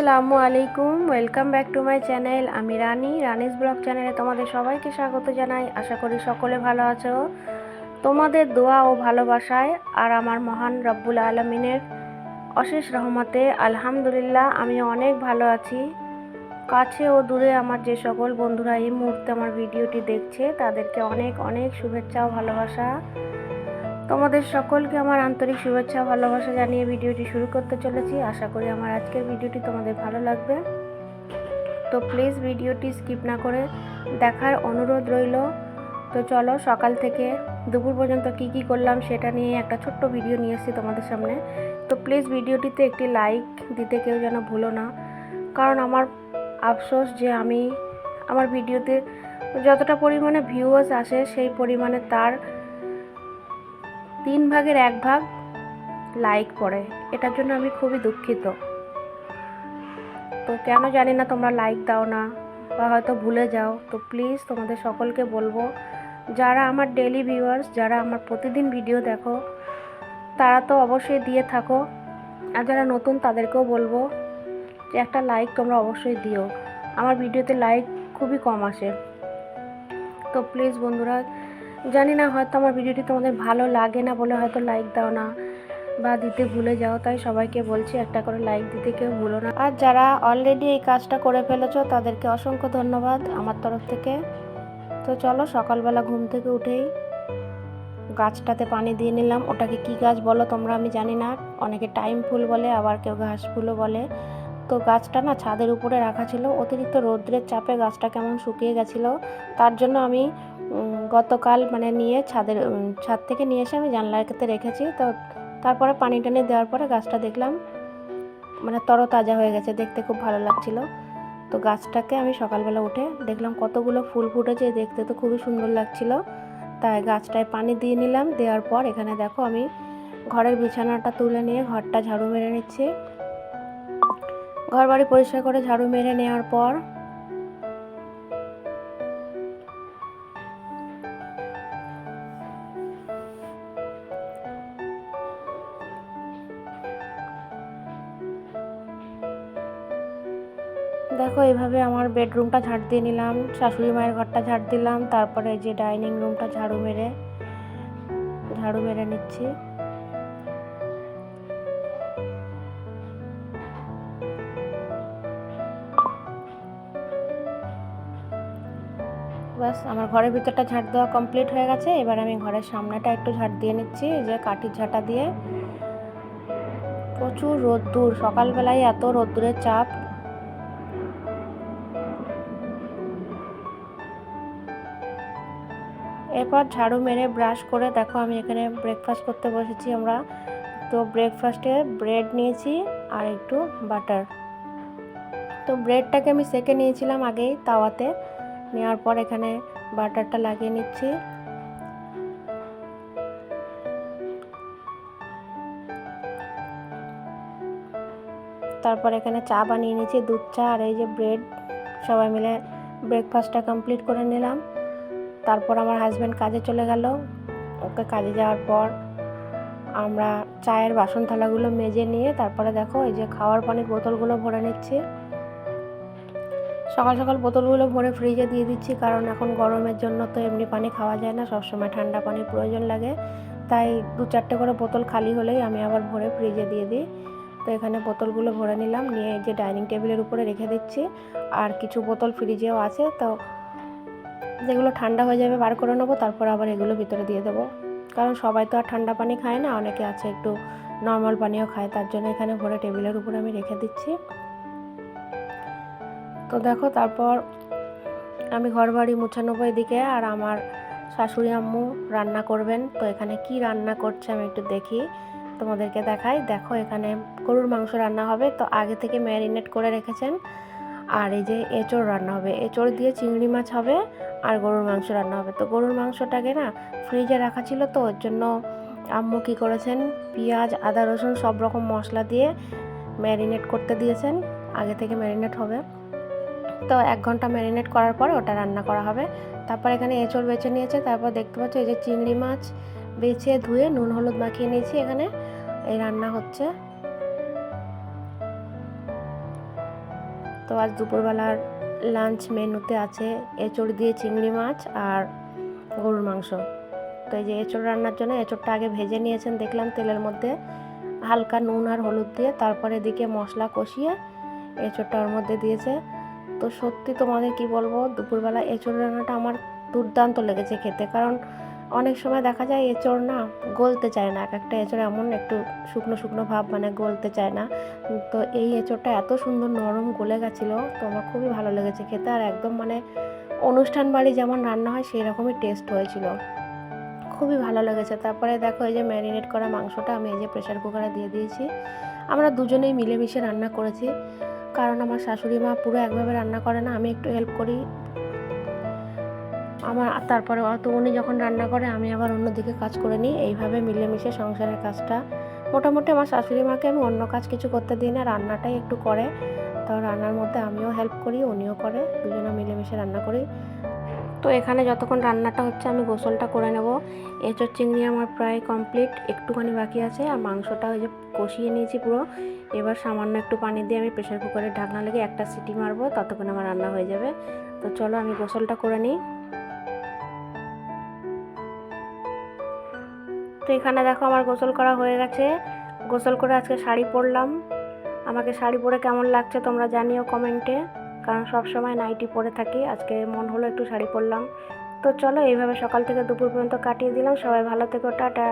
আসসালামু আলাইকুম, welcome back to my channel. আমি রানী, রানিস ব্লগ চ্যানেলে তোমাদের সবাইকে স্বাগত জানাই। আশা করি সকলে ভালো আছো। তোমাদের দোয়া ও ভালোবাসায় আর আমার মহান রব্বুল আলমিনের অশেষ রহমতে আলহামদুলিল্লাহ আমি অনেক ভালো আছি। কাছে ও দূরে আমার যে সকল বন্ধুরা এই মুহূর্তে আমার ভিডিওটি দেখছে, তাদেরকে অনেক অনেক শুভেচ্ছা ও ভালোবাসা। তোমাদের সকলকে আমার আন্তরিক শুভেচ্ছা ভালোবাসা জানিয়ে ভিডিওটি শুরু করতে চলেছি। আশা করি আমার আজকের ভিডিওটি তোমাদের ভালো লাগবে। তো প্লিজ ভিডিওটি স্কিপ না করে দেখার অনুরোধ রইল। তো চলো সকাল থেকে দুপুর পর্যন্ত কি কি করলাম সেটা নিয়ে একটা ছোট্ট ভিডিও নিয়ে এসেছি তোমাদের সামনে। তো প্লিজ ভিডিওটিতে একটি লাইক দিতে কেউ যেন ভুলো না। কারণ আমার আফসোস যে আমি আমার ভিডিওতে যতটা পরিমাণে ভিউয়ার্স আসে সেই পরিমাণে তার তিন ভাগের এক ভাগ লাইক পড়ে। এটার জন্য আমি খুবই দুঃখিত। তো কেন জানি না তোমরা লাইক দাও না বা হয়তো ভুলে যাও। তো প্লিজ তোমাদের সকলকে বলব, যারা আমার ডেলি ভিউয়ার্স, যারা আমার প্রতিদিন ভিডিও দেখো, তারা তো অবশ্যই দিয়ে থাকো। আর যারা নতুন, তাদেরকেও বলব যে একটা লাইক তোমরা অবশ্যই দিও। আমার ভিডিওতে লাইক খুবই কম আসে। তো প্লিজ বন্ধুরা জানি না, হয়তো আমার ভিডিওটি তোমাদের ভালো লাগে না বলে হয়তো লাইক দাও না বা দিতে ভুলে যাও, তাই সবাইকে বলছি একটা করে লাইক দিতে কেউ ভুলো না। আর যারা অলরেডি এই কাজটা করে ফেলেছো, তাদেরকে অসংখ্য ধন্যবাদ আমার তরফ থেকে। তো চলো, সকালবেলা ঘুম থেকে উঠেই গাছটাতে পানি দিয়ে নিলাম। ওটাকে কি গাছ বলো তোমরা আমি জানি না, অনেকে টাইম ফুল বলে, আবার কেউ ঘাস ফুলও বলে। তো গাছটা না ছাদের উপরে রাখা ছিল, অতিরিক্ত রৌদ্রের চাপে গাছটা কেমন শুকিয়ে গেছিল, তার জন্য আমি গতকাল মানে নিয়ে ছাদের ছাদ থেকে নিয়ে এসে আমি জানলাতে রেখেছি। তো তারপরে পানি টানি দেওয়ার পরে গাছটা দেখলাম মানে তরতাজা হয়ে গেছে, দেখতে খুব ভালো লাগছিল। তো গাছটাকে আমি সকালবেলা উঠে দেখলাম কতগুলো ফুল ফুটেছে, দেখতে তো খুবই সুন্দর লাগছিল। তাই গাছটায় পানি দিয়ে নিলাম, দেওয়ার পর এখানে দেখো আমি ঘরের বিছানাটা তুলে নিয়ে ঘরটা ঝাড়ু মেরে নিচ্ছি। ঘর বাড়ি পরিষ্কার করে ঝাড়ু মেরে নেওয়ার পর দেখো এইভাবে আমার বেডরুমটা ঝাড় দিয়ে নিলাম, শাশুড়ি মায়ের ঘরটা ঝাড় দিলাম, তারপরে যে ডাইনিং রুমটা ঝাড়ু মেরে ঝাড়ু মেরে নিচ্ছি। ব্যাস, আমার ঘরের ভিতরটা ঝাড় দেওয়া কমপ্লিট হয়ে গেছে। এবার আমি ঘরের সামনেটা একটু ঝাড় দিয়ে নিচ্ছি যে কাঠির ঝাঁটা দিয়ে। প্রচুর রোদ্দুর, সকালবেলায় এত রোদ্দুরের চাপ। এরপর ঝাড়ু মেরে ব্রাশ করে, দেখো আমি এখানে ব্রেকফাস্ট করতে বসেছি আমরা। তো ব্রেকফাস্টে ব্রেড নিয়েছি আর একটু বাটার তো ব্রেডটাকে আমি সেকে নিয়েছিলাম আগেই তাওয়াতে। নেওয়ার পর এখানে বাটারটা লাগিয়ে নিচ্ছি। তারপর এখানে চা বানিয়ে নিয়েছি, দুধ চা আর এই যে ব্রেড সবাই মিলে ব্রেকফাস্টটা কমপ্লিট করে নিলাম। তারপর আমার হাজব্যান্ড কাজে চলে গেল। ওকে কাজে যাওয়ার পর আমরা চায়ের বাসন থালাগুলো মেজে নিয়ে তারপরে দেখো এই যে খাওয়ার পানির বোতলগুলো ভরে নিচ্ছি। সকাল সকাল বোতলগুলো ভরে ফ্রিজে দিয়ে দিচ্ছি কারণ এখন গরমের জন্য তো এমনি পানি খাওয়া যায় না, সবসময় ঠান্ডা পানির প্রয়োজন লাগে। তাই দু চারটে করে বোতল খালি হলেই আমি আবার ভরে ফ্রিজে দিয়ে দিই। তো এখানে বোতলগুলো ভরে নিলাম, নিয়ে যে ডাইনিং টেবিলের উপরে রেখে দিচ্ছি। আর কিছু বোতল ফ্রিজেও আছে, তো যেগুলো ঠান্ডা হয়ে যাবে বার করে নেব, তারপর আবার এগুলো ভিতরে দিয়ে দেবো। কারণ সবাই তো আর ঠান্ডা পানি খায় না, অনেকে আছে একটু নর্মাল পানিও খায়, তার জন্য এখানে ভরে টেবিলের উপরে আমি রেখে দিচ্ছি। তো দেখো, তারপর আমি ঘর বাড়ি মুছানোবো এদিকে, আর আমার শাশুড়ি আম্মু রান্না করবেন। তো এখানে কি রান্না করছে আমি একটু দেখি, তোমাদেরকে দেখাই। দেখো, এখানে গরুর মাংস রান্না হবে, তো আগে থেকে ম্যারিনেট করে রেখেছেন। আর এই যে এঁচড় রান্না হবে। এঁচড় দিয়ে চিংড়ি মাছ হবে আর গরুর মাংস রান্না হবে। তো গরুর মাংসটাকে না ফ্রিজে রাখা ছিল তো, ওর জন্য আম্মু কী করেছেন? পেঁয়াজ, আদা, রসুন সব রকম মশলা দিয়ে ম্যারিনেট করতে দিয়েছেন। আগে থেকে ম্যারিনেট হবে। তো এক ঘণ্টা ম্যারিনেট করার পর ওটা রান্না করা হবে। তারপর এখানে এঁচড় বেছে নিয়েছে। তারপর দেখতে পাচ্ছ এই যে চিংড়ি মাছ বেছে ধুয়ে নুন, হলুদ মাখিয়ে নিয়েছি। এখানে এই রান্না হচ্ছে। তো আজ দুপুরবেলার লাঞ্চ মেনুতে আছে এঁচড় দিয়ে চিংড়ি মাছ আর গরুর মাংস। তো এই যে এঁচড় রান্নার জন্য এঁচড়টা আগে ভেজে নিয়েছেন, দেখলাম তেলের মধ্যে হালকা নুন আর হলুদ দিয়ে, তারপরে এদিকে মশলা কষিয়ে এঁচড়টা ওর মধ্যে দিয়েছে। তো সত্যি তোমাদের কি বলব, দুপুরবেলা এঁচড় রান্নাটা আমার দুর্দান্ত লেগেছে খেতে, কারণ অনেক সময় দেখা যায় এঁচড় না গলতে চায় না, এক একটা এঁচড় এমন একটু শুকনো শুকনো ভাব মানে গলতে চায় না। তো এই এঁচড়টা এত সুন্দর নরম গলে গেছিল, তো আমার খুবই ভালো লেগেছে খেতে। আর একদম মানে অনুষ্ঠান বাড়ি যেমন রান্না হয় সেই রকমই টেস্ট হয়েছিল। খুবই ভালো লেগেছে। তারপরে দেখো এই যে ম্যারিনেট করা মাংসটা আমি এই যে প্রেশার কুকারে দিয়ে দিয়েছি। আমরা দুজনেই মিলেমিশে রান্না করেছি। কারণ আমার শাশুড়ি মা পুরো একভাবে রান্না করে না, আমি একটু হেল্প করি। আমার তারপরে অত উনি যখন রান্না করে, আমি আবার অন্যদিকে কাজ করে নিই। এইভাবে মিলেমিশে সংসারের কাজটা। মোটামুটি আমার শাশুড়ি মাকে আমি অন্য কাজ কিছু করতে দিই না, রান্নাটাই একটু করে। তো রান্নার মধ্যে আমিও হেল্প করি, উনিও করে, দুজনে মিলেমিশে রান্না করি। তো এখানে যতক্ষণ রান্নাটা হচ্ছে, আমি গোসলটা করে নেব। এঁচড় চিংড়ি আমার প্রায় কমপ্লিট একটুখানি বাকি আছে। আর মাংসটা ওই যে কষিয়ে নিয়েছি পুরো। এবার সামান্য একটু পানি দিয়ে আমি প্রেশার কুকারের ঢাকনা লেগে একটা সিটি মারবো, ততক্ষণ আমার রান্না হয়ে যাবে। তো চলো, আমি গোসলটা করে নিই। তো এখানে দেখো আমার গোসল করা হয়ে গেছে। গোসল করে আজকে শাড়ি পরলাম। আমাকে শাড়ি পরে কেমন লাগছে তোমরা জানিও কমেন্টে, কারণ সব সময় নাইটি পরে থাকি। আজকে মন হলো একটু শাড়ি পরলাম। তো চলো এইভাবে সকাল থেকে দুপুর পর্যন্ত কাটিয়ে দিলাম। সবাই ভালো থেকো, টাটা।